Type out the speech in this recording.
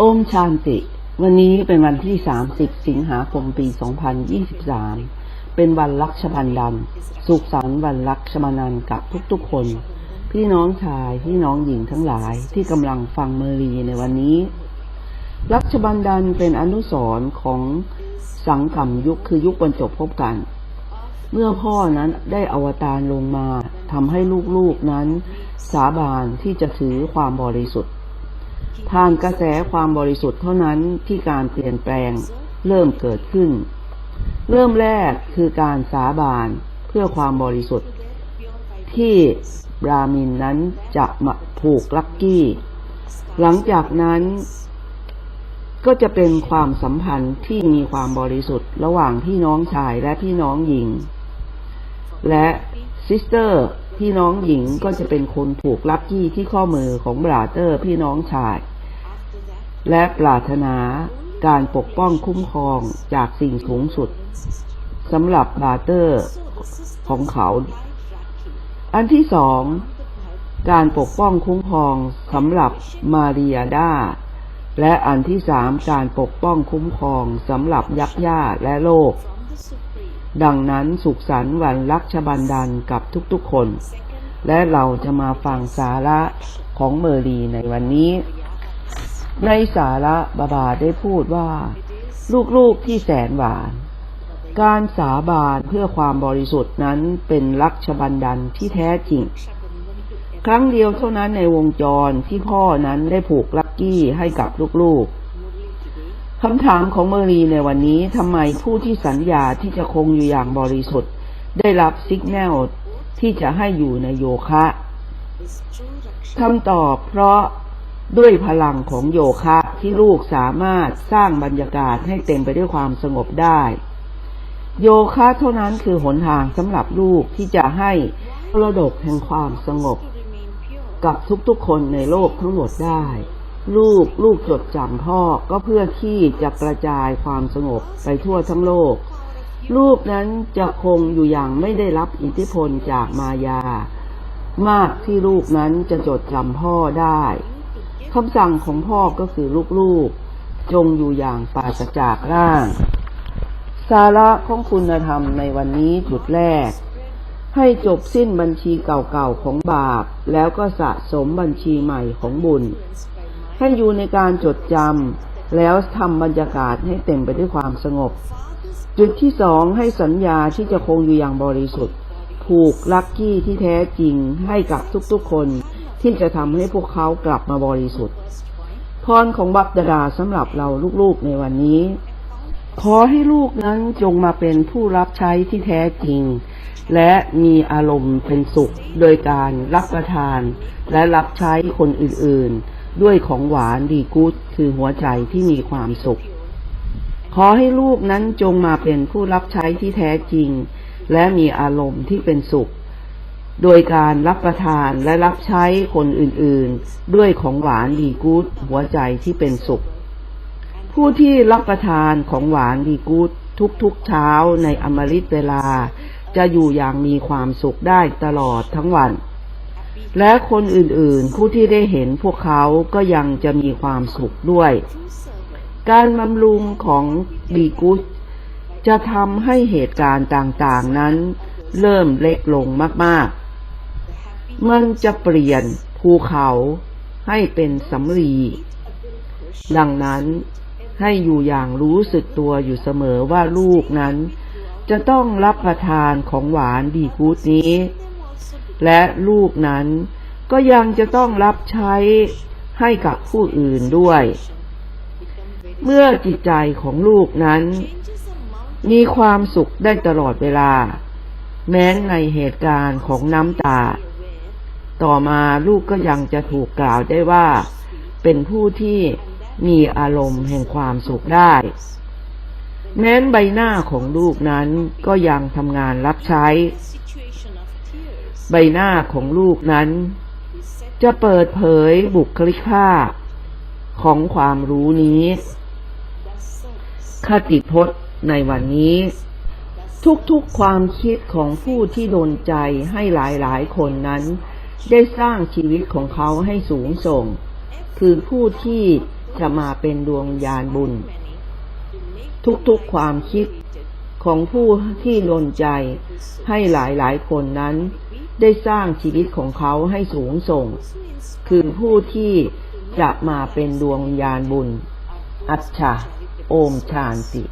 โอมชานติ วันนี้เป็นวันที่ 30 สิงหาคม ปี 2023 เป็นวันลักชบันดันสุขสันต์วันลักชบันดันกับทุกๆคน พี่น้องชายพี่น้องหญิงทั้งหลายที่กำลังฟังเมรีในวันนี้ลักชบันดันเป็นอนุสรณ์ของสังกัมยุคคือยุคบรรจบพบกัน เมื่อพ่อนั้นได้อวตารลงมาทำให้ลูกๆนั้น สาบานที่จะถือความบริสุทธิ์ ผ่านกระแสความบริสุทธิ์เท่านั้นที่การเปลี่ยนแปลงเริ่มเกิดขึ้น เริ่มแรกคือการสาบานเพื่อความบริสุทธิ์ ที่บรามินนั้นจะมาผูกลักกี้ หลังจากนั้น ก็จะเป็นความสัมพันธ์ที่มีความบริสุทธิ์ระหว่างพี่น้องชายและพี่น้องหญิง และซิสเตอร์ พี่น้องหญิงก็จะเป็นคนผูกลักกี้ที่ข้อมือของบราเตอร์พี่น้องชาย และปรารถนาการปกป้องคุ้มครองจากสิ่งสูงสุดสำหรับบราเตอร์ของเขา อันที่สอง การปกป้องคุ้มครองสำหรับมาริยาดาและอันที่สามการปกป้องคุ้มครองสำหรับยักษ์ย่าและโลก ดังนั้นสุขสันต์วันรักชบันดันกับทุกๆคน และเราจะมาฟังสาระของเมอรีในวันนี้ ในสาระบาบาได้พูดว่า ลูกๆที่แสนหวาน การสาบานเพื่อความบริสุทธิ์นั้นเป็นรักชบันดันที่แท้จริง ครั้งเดียวเท่านั้นในวงจรที่พ่อนั้นได้ผูกลักกี้ให้กับลูกๆ คำถามของเมอรีในวันนี้ทำไมผู้ที่สัญญาที่จะคงอยู่อย่างบริสุทธิ์ ได้รับสิกแนลที่จะให้อยู่ในโยคะคำตอบเพราะด้วยพลังของโยคะที่ลูกสามารถสร้างบรรยากาศให้เต็มไปด้วยความสงบได้ โยคะเท่านั้นคือหนทางสำหรับลูกที่จะให้มรดกแห่งความสงบ กับทุกๆคนในโลกทั้งหมดได้ ลูกลูกจดจำพ่อก็เพื่อที่จะกระจายความสงบไปทั่วทั้งโลกลูกนั้นจะคงอยู่อย่างไม่ได้รับอิทธิพลจากมายา มากที่ลูกนั้นจะจดจำพ่อได้คำสั่งของพ่อก็คือลูกๆ จงอยู่อย่างปราศจากร่าง สาระของคุณธรรมในวันนี้จุดแรก ให้จบสิ้นบัญชีเก่าๆของบาป แล้วก็สะสมบัญชีใหม่ของบุญ ให้อยู่ในการจดจำแล้วทำบรรยากาศให้เต็มไปด้วยความสงบ จุดที่สองให้สัญญาที่จะคงอยู่อย่างบริสุทธิ์ ผูกลักกี้ที่แท้จริงให้กับทุกๆคนที่จะทำให้พวกเขากลับมาบริสุทธิ์พรของบัพดาราสำหรับเราลูกๆในวันนี้ ขอให้ลูกนั้นจงมาเป็นผู้รับใช้ที่แท้จริง และมีอารมณ์เป็นสุข โดยการรับประทาน และรับใช้คนอื่นๆ ด้วยของหวานดีกู๊ดคือหัวใจที่มีความสุข ขอให้ลูกนั้นจงมาเป็นผู้รับใช้ที่แท้จริง และมีอารมณ์ที่เป็นสุข โดยการรับประทานและรับใช้คนอื่นๆ ด้วยของหวานดีกู๊ดหัวใจที่เป็นสุข ผู้ที่รับประทานของหวานดีกู๊ดทุกๆเช้าในอมฤตเวลา จะอยู่อย่างมีความสุขได้ตลอดทั้งวัน และคนอื่นๆ ผู้ที่ได้เห็นพวกเขาก็ยังจะมีความสุขด้วย การบำรุงของดีกู๊ดจะทำให้เหตุการณ์ต่างๆนั้น เริ่มเล็กลงมากๆ มันจะเปลี่ยนภูเขาให้เป็นสำลีดังนั้นให้อยู่อย่างรู้สึกตัวอยู่เสมอว่าลูกนั้น จะต้องรับประทานของหวานดีกูดนี้ และลูกนั้นก็ยังจะต้องรับใช้ให้กับผู้อื่นด้วย เมื่อจิตใจของลูกนั้น มีความสุขได้ตลอดเวลา แม้ในเหตุการณ์ของน้ำตา ต่อมาลูกก็ยังจะถูกกล่าวได้ว่า เป็นผู้ที่มีอารมณ์แห่งความสุขได้ แม้นใบหน้าของลูกนั้นก็ยังทำงานรับใช้ ใบหน้าของลูกนั้น จะเปิดเผยบุคลิกภาพของความรู้นี้คติพจน์ในวันนี้ ทุกๆความคิดของผู้ที่โดนใจให้หลายๆ คนนั้น ได้สร้างชีวิตของเขาให้สูงส่ง คือผู้ที่จะมาเป็นดวงวิญญาณบุญ ทุกๆความคิด ของผู้ที่ลนใจให้หลายหลายคนนั้น ได้สร้างชีวิตของเขาให้สูงส่ง คือผู้ที่จะมาเป็นดวงวิญญาณบุญ อัจฉาโอมชานติ